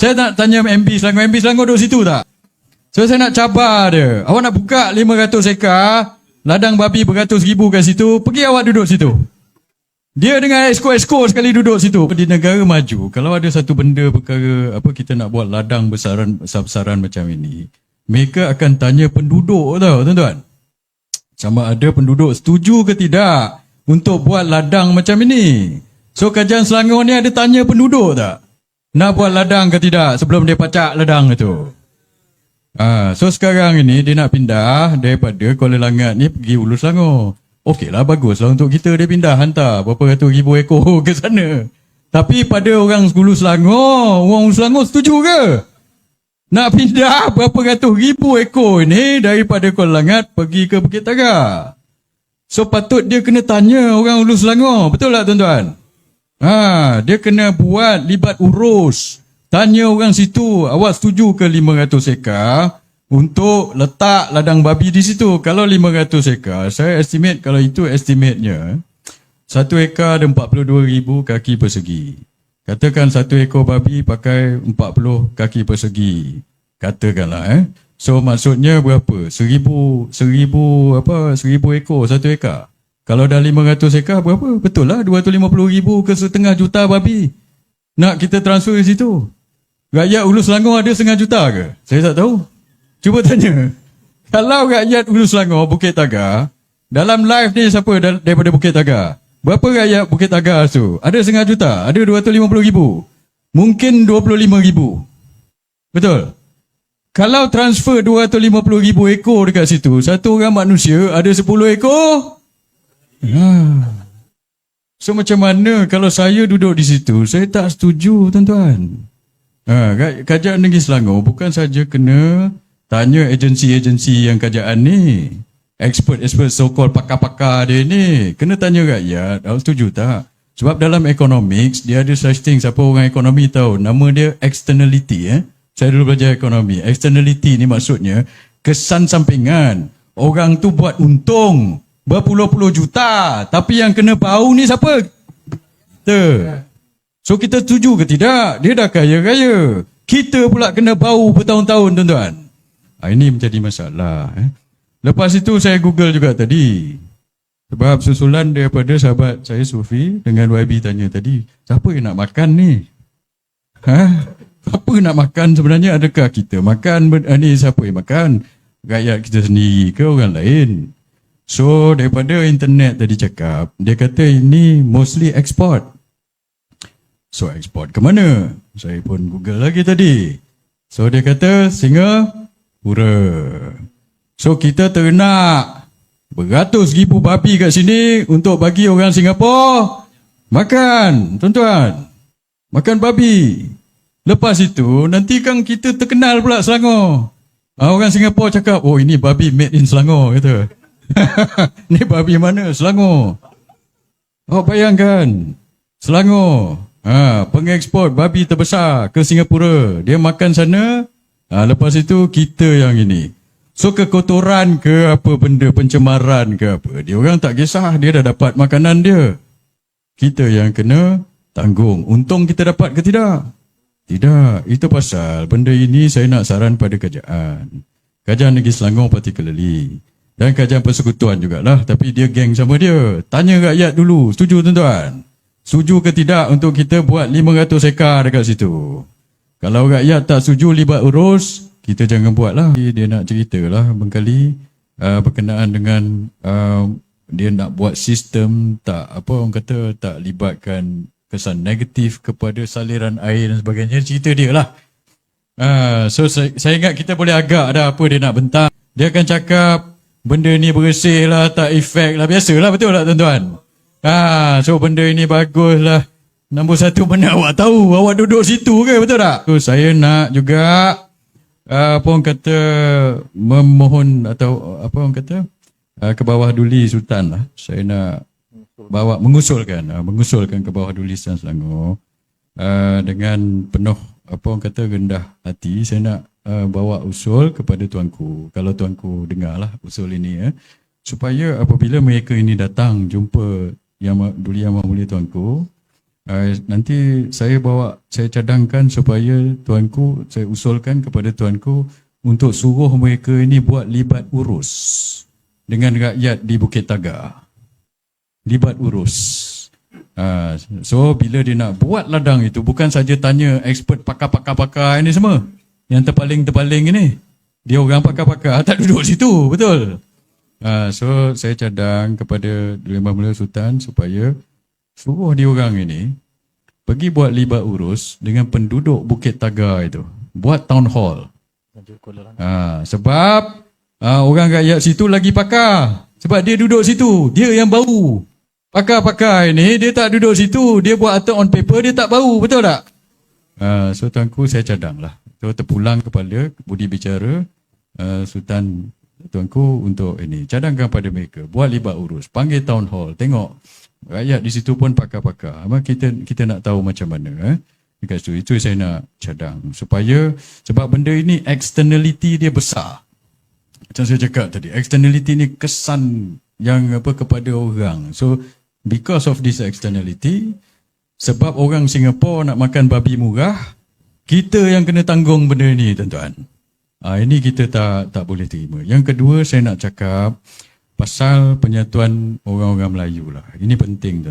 Saya nak tanya MB Selangor. MB Selangor duduk situ tak? So saya nak cabar dia. Awak nak buka 500 ekar, ladang babi beratus ribu kat situ, pergi awak duduk situ. Dia dengan esko-esko sekali duduk situ. Di negara maju, kalau ada satu benda perkara, apa kita nak buat ladang besaran besar-besaran macam ini, mereka akan tanya penduduk tau tuan-tuan. Sama ada penduduk setuju ke tidak untuk buat ladang macam ini. So kajian Selangor ni ada tanya penduduk tak? Nak buat ladang ke tidak sebelum dia pacak ladang itu. Ah, so sekarang ini dia nak pindah daripada Kuala Langat ni pergi Ulu Selangor. Okeylah baguslah untuk kita dia pindah hantar berapa ratus ribu ekor ke sana. Tapi pada orang Ulu Selangor, orang Ulu Selangor setuju ke? Nak pindah berapa ratus ribu ekor ni daripada Kuala Langat pergi ke Bukit Taga. So patut dia kena tanya orang Ulu Selangor, betul tak tuan-tuan? Ha, dia kena buat libat urus. Tanya orang situ, awak setuju ke 500 ekar untuk letak ladang babi di situ? Kalau 500 ekar, saya estimate kalau itu estimate-nya, satu ekar ada 42 ribu kaki persegi. Katakan satu ekor babi pakai 40 kaki persegi. Katakanlah eh. So maksudnya berapa? Seribu, seribu apa? Seribu ekor satu ekar. Kalau dah 500 ekar berapa? Betul lah 250 ribu ke setengah juta babi. Nak kita transfer di situ. Rakyat Ulu Selangor ada setengah juta ke? Saya tak tahu. Cuba tanya. Kalau rakyat Ulu Selangor, Bukit Taga, dalam live ni siapa dar- daripada Bukit Taga? Berapa rakyat Bukit Taga tu? Ada setengah juta? Ada 250 ribu? Mungkin 25 ribu. Betul? Kalau transfer 250 ribu ekor dekat situ, satu orang manusia ada 10 ekor, Hmm. So macam mana kalau saya duduk di situ, saya tak setuju tuan-tuan. Ha, ka- kerajaan negeri Selangor bukan saja kena tanya agensi-agensi yang kerajaan ni. Expert-expert so-called pakar-pakar dia ni. Kena tanya rakyat, awak setuju tak? Sebab dalam economics, dia ada such thing, siapa orang ekonomi tahu, nama dia externality. Eh? Saya dulu belajar ekonomi. Externality ni maksudnya kesan sampingan. Orang tu buat untung berpuluh-puluh juta. Tapi yang kena bau ni siapa? Kita. So kita setuju ke tidak? Dia dah kaya-kaya. Kita pula kena bau bertahun-tahun tuan-tuan. Ha, ini menjadi masalah. Eh. Lepas itu saya google juga tadi. Sebab susulan daripada sahabat saya Sufi dengan YB tanya tadi. Siapa yang nak makan ni? Ha? Apa nak makan sebenarnya? Adakah kita makan? Ah, Ni siapa yang makan? Rakyat kita sendiri ke orang lain? So daripada internet tadi cakap, dia kata ini mostly export. So export ke mana? Saya pun google lagi tadi. So dia kata Singapura. So kita ternak beratus ribu babi kat sini untuk bagi orang Singapura makan, tuan-tuan. Makan babi. Lepas itu nanti kan kita terkenal pula Selangor. Ah, orang Singapura cakap, oh ini babi made in Selangor kata. ni babi mana? Selangor. Oh bayangkan. Selangor. Ha, pengeksport babi terbesar ke Singapura. Dia makan sana. Ha, lepas itu kita yang ini. So kekotoran ke apa benda pencemaran ke apa. Dia orang tak kisah. Dia dah dapat makanan dia. Kita yang kena tanggung. Untung kita dapat ke tidak? Tidak. Itu pasal benda ini saya nak saran pada kerajaan. Kerajaan Negeri Selangor particularly. Dan kerajaan persekutuan jugalah. Tapi dia geng sama dia. Tanya rakyat dulu. Setuju tuan-tuan? Setuju ke tidak untuk kita buat 500 ekar dekat situ? Kalau rakyat tak setuju libat urus, kita jangan buat lah. Dia nak cerita lah bengkali uh, berkenaan dengan uh, dia nak buat sistem tak apa orang kata tak libatkan kesan negatif kepada saliran air dan sebagainya. Cerita dia lah. Uh, so saya, saya ingat kita boleh agak dah apa dia nak bentang. Dia akan cakap benda ni bersih lah, tak efek lah. Biasalah betul tak tuan-tuan? Ah, so benda ini bagus lah. Nombor satu mana awak tahu? Awak duduk situ ke betul tak? So saya nak juga uh, apa orang kata memohon atau apa orang kata uh, ke bawah duli Sultan lah. Saya nak bawa mengusulkan uh, mengusulkan ke bawah duli Sultan Selangor uh, dengan penuh apa orang kata rendah hati saya nak uh, bawa usul kepada tuanku kalau tuanku dengarlah usul ini ya supaya apabila mereka ini datang jumpa yang duli yang mulia tuanku Uh, nanti saya bawa, saya cadangkan supaya tuanku, saya usulkan kepada tuanku untuk suruh mereka ini buat libat urus dengan rakyat di Bukit Tagar. Libat urus. Uh, so bila dia nak buat ladang itu bukan saja tanya expert pakar-pakar-pakar ini semua. Yang terpaling-terpaling ini. Dia orang pakar-pakar tak duduk situ, betul? Uh, so saya cadang kepada Lembah Mulia Sultan supaya suruh dia orang ini pergi buat libat urus dengan penduduk Bukit Tagar itu. Buat town hall. Ha, sebab ha, orang rakyat situ lagi pakar. Sebab dia duduk situ. Dia yang bau. Pakar-pakar ini dia tak duduk situ. Dia buat atur on paper dia tak bau. Betul tak? Ha, so tuanku saya cadang lah. So terpulang kepala budi bicara uh, Sultan tuanku untuk ini. Cadangkan pada mereka. Buat libat urus. Panggil town hall. Tengok. Rakyat di situ pun pakar-pakar. Kita kita nak tahu macam mana. Eh? Dekat situ. Itu saya nak cadang. Supaya, sebab benda ini externality dia besar. Macam saya cakap tadi. Externality ni kesan yang apa kepada orang. So, because of this externality, sebab orang Singapura nak makan babi murah, kita yang kena tanggung benda ni tuan-tuan. Ah ini kita tak tak boleh terima. Yang kedua saya nak cakap pasal penyatuan orang-orang Melayu lah. Ini penting